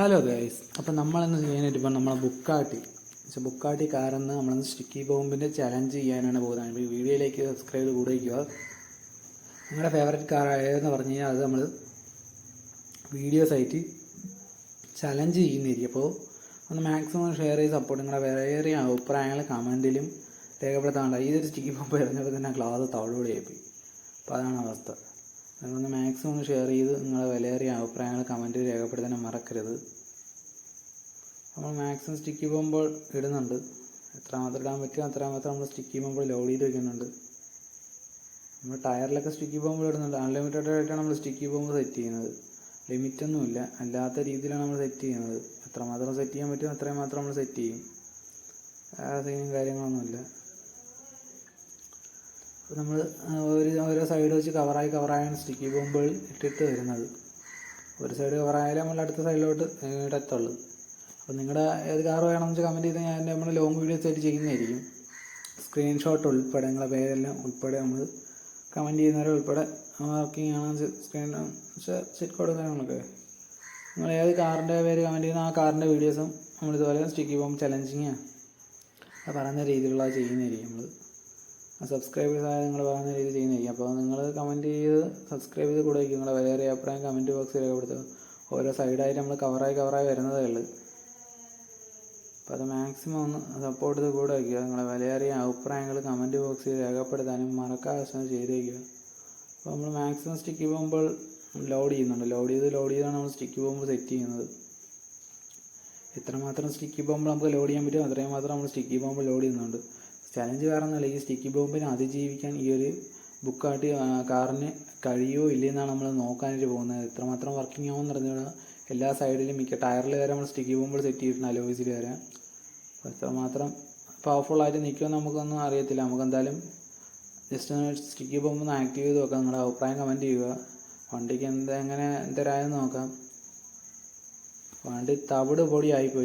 Hello guys അപ്പം നമ്മളിന്ന് ചെയ്യാനായിട്ട് ഇപ്പം നമ്മളെ ബുക്കാട്ടി പക്ഷേ ബുക്കാട്ടി കാരെന്ന് നമ്മളെന്ന് സ്റ്റിക്കി ബോംബിന്റെ ചലഞ്ച് ചെയ്യാനാണ് പോകുന്നത്. അപ്പോൾ വീഡിയോയിലേക്ക് സബ്സ്ക്രൈബ് കൂടെ വയ്ക്കുക നിങ്ങളുടെ ഫേവറേറ്റ് കാർ ഏതെന്ന് പറഞ്ഞു കഴിഞ്ഞാൽ അത് നമ്മൾ വീഡിയോസ് ആയിട്ട് ചലഞ്ച് ചെയ്യുന്നതായിരിക്കും. അപ്പോൾ ഒന്ന് മാക്സിമം ഷെയർ ചെയ്ത് സപ്പോർട്ട് നിങ്ങളുടെ വേറെ അഭിപ്രായങ്ങൾ കമന്റിലും രേഖപ്പെടുത്താണ്ട് ഇതൊരു സ്റ്റിക്കി ബോംബ് എറിഞ്ഞപ്പോൾ തന്നെ ക്ലാസ് തവളോടെയായിപ്പോയി അപ്പോൾ അതാണ് അവസ്ഥ. നിങ്ങളൊന്ന് മാക്സിമം ഒന്ന് ഷെയർ ചെയ്ത് നിങ്ങളുടെ വിലയേറിയ അഭിപ്രായങ്ങൾ കമന്റ് രേഖപ്പെടുത്താൻ മറക്കരുത്. നമ്മൾ മാക്സിമം സ്റ്റിക്ക് പോകുമ്പോൾ ഇടുന്നുണ്ട്. എത്രമാത്രം ഇടാൻ പറ്റുമോ അത്രമാത്രം നമ്മൾ സ്റ്റിക്ക് ചെയ്യുമ്പോൾ ലോഡ് ചെയ്ത് വെക്കുന്നുണ്ട്. നമ്മൾ ടയറിലൊക്കെ സ്റ്റിക്ക് പോകുമ്പോൾ ഇടുന്നുണ്ട്. അൺലിമിറ്റഡ് ആയിട്ടാണ് നമ്മൾ സ്റ്റിക്ക് പോകുമ്പോൾ സെറ്റ് ചെയ്യുന്നത്. ലിമിറ്റൊന്നുമില്ല അല്ലാത്ത രീതിയിലാണ് നമ്മൾ സെറ്റ് ചെയ്യുന്നത്. എത്രമാത്രം സെറ്റ് ചെയ്യാൻ പറ്റുമോ അത്രയും മാത്രം നമ്മൾ സെറ്റ് ചെയ്യും. ആ കാര്യങ്ങളൊന്നുമില്ല അപ്പോൾ നമ്മൾ ഒരു ഓരോ സൈഡ് വെച്ച് കവറായി കവറായാണ് സ്റ്റിക്കി ബോംബുകൾ ഇട്ടിട്ട് വരുന്നത്. ഒരു സൈഡ് കവറായാലേ നമ്മൾ അടുത്ത സൈഡിലോട്ട് ഇടത്തുള്ളൂ അപ്പോൾ നിങ്ങളുടെ ഏത് കാർ വേണമെന്ന് വെച്ചാൽ കമന്റ് ചെയ്താൽ ഞാൻ നമ്മൾ ലോങ് വീഡിയോസ് ആയിട്ട് ചെയ്യുന്നതായിരിക്കും. സ്ക്രീൻഷോട്ട് ഉൾപ്പെടെ നിങ്ങളെ പേരെല്ലാം ഉൾപ്പെടെ നമ്മൾ കമന്റ് ചെയ്യുന്നവരെ ഉൾപ്പെടെ വർക്കിംഗ് ആണ് സ്ക്രീൻ സെറ്റ് കോഡ് നമുക്ക് നിങ്ങൾ ഏത് കാറിന്റെ പേര് കമന്റ് ചെയ്യുന്ന ആ കാറിന്റെ വീഡിയോസും നമ്മളിതുപോലെ സ്റ്റിക്കി ബോംബ് ചലഞ്ചിങ് ആ. പറയുന്ന രീതിയിലുള്ള ചെയ്യുന്നതായിരിക്കും നമ്മൾ സബ്സ്ക്രൈബേഴ്സ് ആയ നിങ്ങൾ പറയുന്ന രീതിയിൽ ചെയ്യുന്നതായിരിക്കും. അപ്പോൾ നിങ്ങൾ കമന്റ് ചെയ്ത് സബ്സ്ക്രൈബ് ചെയ്ത് കൂടെ വയ്ക്കും വേറെ അഭിപ്രായം കമന്റ് ബോക്സിൽ രേഖപ്പെടുത്തുക. ഓരോ സൈഡായിട്ട് നമ്മൾ കവറായി കവറായി വരുന്നതേ ഉള്ളൂ. അപ്പോൾ അത് മാക്സിമം ഒന്ന് സപ്പോർട്ട് ചെയ്ത് കൂടെ വയ്ക്കുക നിങ്ങളെ വിലയേറിയ അഭിപ്രായങ്ങൾ കമന്റ് ബോക്സിൽ രേഖപ്പെടുത്താനും മറക്കാതെ ചെയ്ത് വയ്ക്കുക. അപ്പോൾ നമ്മൾ മാക്സിമം സ്റ്റിക്ക് പോകുമ്പോൾ ലോഡ് ചെയ്യുന്നുണ്ട്. ലോഡ് ചെയ്ത് ലോഡ് ചെയ്താണ് നമ്മൾ സ്റ്റിക്ക് പോകുമ്പോൾ സെറ്റ് ചെയ്യുന്നത്. എത്രമാത്രം സ്റ്റിക്ക് പോകുമ്പോൾ നമുക്ക് ലോഡ് ചെയ്യാൻ പറ്റും അത്രയും മാത്രം നമ്മൾ സ്റ്റിക്ക് പോകുമ്പോൾ ലോഡ് ചെയ്യുന്നുണ്ട്. ചലഞ്ച് കാരണമല്ല ഈ സ്റ്റിക്കി ബോംബിനെ അതിജീവിക്കാൻ ഈ ഒരു ബുക്കായിട്ട് കാറിന് കഴിയുമോ ഇല്ലയെന്നാണ് നമ്മൾ നോക്കാനായിട്ട് പോകുന്നത്. എത്രമാത്രം വർക്കിംഗ് ആവും നടന്നിട്ട് എല്ലാ സൈഡിലും മിക്ക ടയറിൽ വരെ നമ്മൾ സ്റ്റിക്കി ബോംബ് സെറ്റ് ചെയ്തിട്ടുണ്ട് അലോയിസിൽ വരെ. എത്രമാത്രം പവർഫുള്ളായിട്ട് നിൽക്കുമെന്ന് നമുക്കൊന്നും അറിയത്തില്ല. നമുക്ക് എന്തായാലും ജസ്റ്റ് സ്റ്റിക്കി ബോംബ് ഒന്ന് ആക്റ്റീവ് ചെയ്ത് നോക്കാം. നിങ്ങളുടെ അഭിപ്രായം കമന്റ് ചെയ്യുക. വണ്ടിക്ക് എന്താ എങ്ങനെ എന്തരായെന്ന് നോക്കാം. വണ്ടി തവിട് പൊടിയായിപ്പോയി.